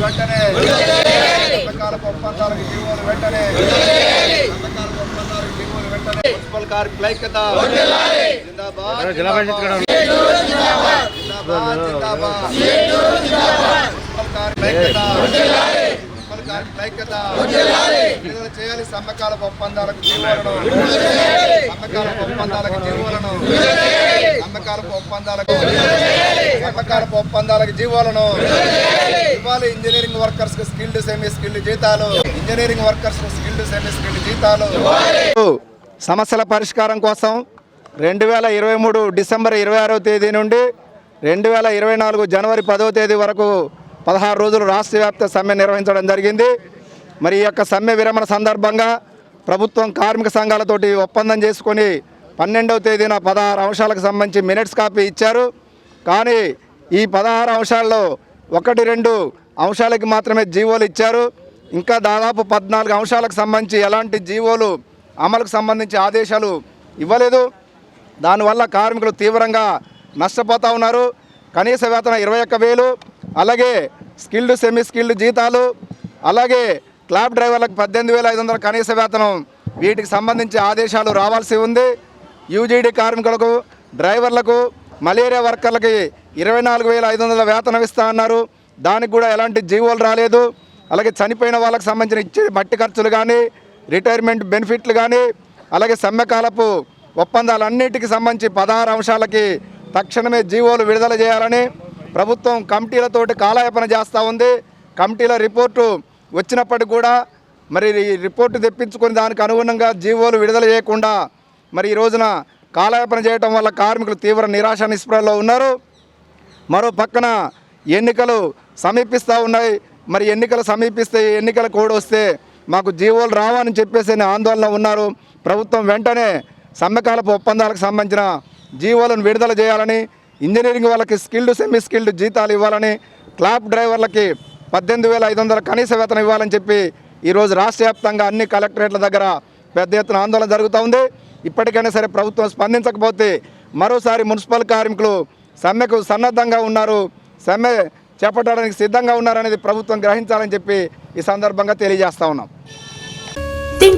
వెంటనే సంతకాలకు ఒప్పందాలకు జీవోలు వెంటనే సంతకాలకు ఒప్పందాలకు జీవోలు వెంటనే మున్సిపల్ కార్మికుల ఐక్యత జిందాబాద్ జిల్లా పరిషత్ కూడా జిందాబాద్ జిందాబాద్ మున్సిపల్ కార్మికుల ఐక్యత ఐక్యత. చేయాలి సమ్మకాలకు ఒప్పందాలకు జీవోలను సమ్మకాలకు ఒప్పందాలకు జీవోలను సమ్మకాలకు ఒప్పందాలకు సమ్మకాలకు ఒప్పందాలకు జీవోలను ఇవ్వాలి ఇంజనీరింగ్ వర్కర్స్కు స్కిల్డ్ సెమీ స్కిల్డ్ జీతాలు. ఇంజనీరింగ్ వర్కర్స్కు స్కిల్డ్ సెమీ స్కిల్డ్ జీతాలు. సమస్యల పరిష్కారం కోసం రెండు వేల ఇరవై మూడు డిసెంబర్ ఇరవై ఆరవ తేదీ నుండి రెండు వేల ఇరవై నాలుగు జనవరి పదవ తేదీ వరకు పదహారు రోజులు రాష్ట్ర వ్యాప్త సమ్మె నిర్వహించడం జరిగింది. మరి ఈ యొక్క సమ్మె విరమణ సందర్భంగా ప్రభుత్వం కార్మిక సంఘాలతోటి ఒప్పందం చేసుకొని పన్నెండవ తేదీన పదహారు అంశాలకు సంబంధించి మినిట్స్ కాపీ ఇచ్చారు. కానీ ఈ పదహారు అంశాల్లో ఒకటి రెండు అంశాలకి మాత్రమే జీవోలు ఇచ్చారు. ఇంకా దాదాపు పద్నాలుగు అంశాలకు సంబంధించి ఎలాంటి జీవోలు అమలుకు సంబంధించి ఆదేశాలు ఇవ్వలేదు. దానివల్ల కార్మికులు తీవ్రంగా నష్టపోతూ ఉన్నారు. కనీస వేతన ఇరవై ఒక్క వేలు అలాగే స్కిల్డ్ సెమీ స్కిల్డ్ జీతాలు అలాగే క్లాబ్ డ్రైవర్లకు పద్దెనిమిది వేల ఐదు వందల కనీస వేతనం. వీటికి సంబంధించి ఆదేశాలు రావాల్సి ఉంది. యూజీడీ కార్మికులకు డ్రైవర్లకు మలేరియా వర్కర్లకి ఇరవై నాలుగు వేల ఐదు వందల వేతనం ఇస్తా అన్నారు. దానికి కూడా ఎలాంటి జీవోలు రాలేదు. అలాగే చనిపోయిన వాళ్ళకి సంబంధించిన ఇచ్చే మట్టి ఖర్చులు కానీ రిటైర్మెంట్ బెనిఫిట్లు కానీ అలాగే సమ్మెకాలపు ఒప్పందాలన్నిటికి సంబంధించి పదహారు అంశాలకి తక్షణమే జీవోలు విడుదల చేయాలని ప్రభుత్వం కమిటీలతోటి కాలయాపన చేస్తూ ఉంది. కమిటీల రిపోర్టు వచ్చినప్పటికి కూడా మరి ఈ రిపోర్టు తెప్పించుకొని దానికి అనుగుణంగా జీవోలు విడుదల చేయకుండా మరి ఈ రోజున కాలయాపన చేయటం వల్ల కార్మికులు తీవ్ర నిరాశ నిస్పృహలో ఉన్నారు. మరో పక్కన ఎన్నికలు సమీపిస్తూ ఉన్నాయి. మరి ఎన్నికలు సమీపిస్తే ఎన్నికల కోడ్ వస్తే మాకు జీవోలు రావని చెప్పేసి ఆందోళన ఉన్నారు. ప్రభుత్వం వెంటనే సమ్మెకాలపు ఒప్పందాలకు సంబంధించిన జీవోలను విడుదల చేయాలని ఇంజనీరింగ్ వాళ్ళకి స్కిల్డ్ సెమీ స్కిల్డ్ జీతాలు ఇవ్వాలని క్లాబ్ డ్రైవర్లకి పద్దెనిమిది వేల ఐదు వందల కనీస వేతనం ఇవ్వాలని చెప్పి ఈరోజు రాష్ట్ర వ్యాప్తంగా అన్ని కలెక్టరేట్ల దగ్గర పెద్ద ఎత్తున ఆందోళన జరుగుతూ ఉంది. ఇప్పటికైనా సరే ప్రభుత్వం స్పందించకపోతే మరోసారి మున్సిపల్ కార్మికులు సమ్మెకు సన్నద్ధంగా ఉన్నారు. సమ్మె చేపట్టడానికి సిద్ధంగా ఉన్నారనేది ప్రభుత్వం గ్రహించాలని చెప్పి ఈ సందర్భంగా తెలియజేస్తా ఉన్నాం.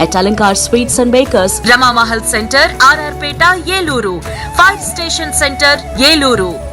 At Alankar Sweets and Bakers, Rama Mahal Center, RR Peta, Yeluru, Fire Station Center, Yeluru.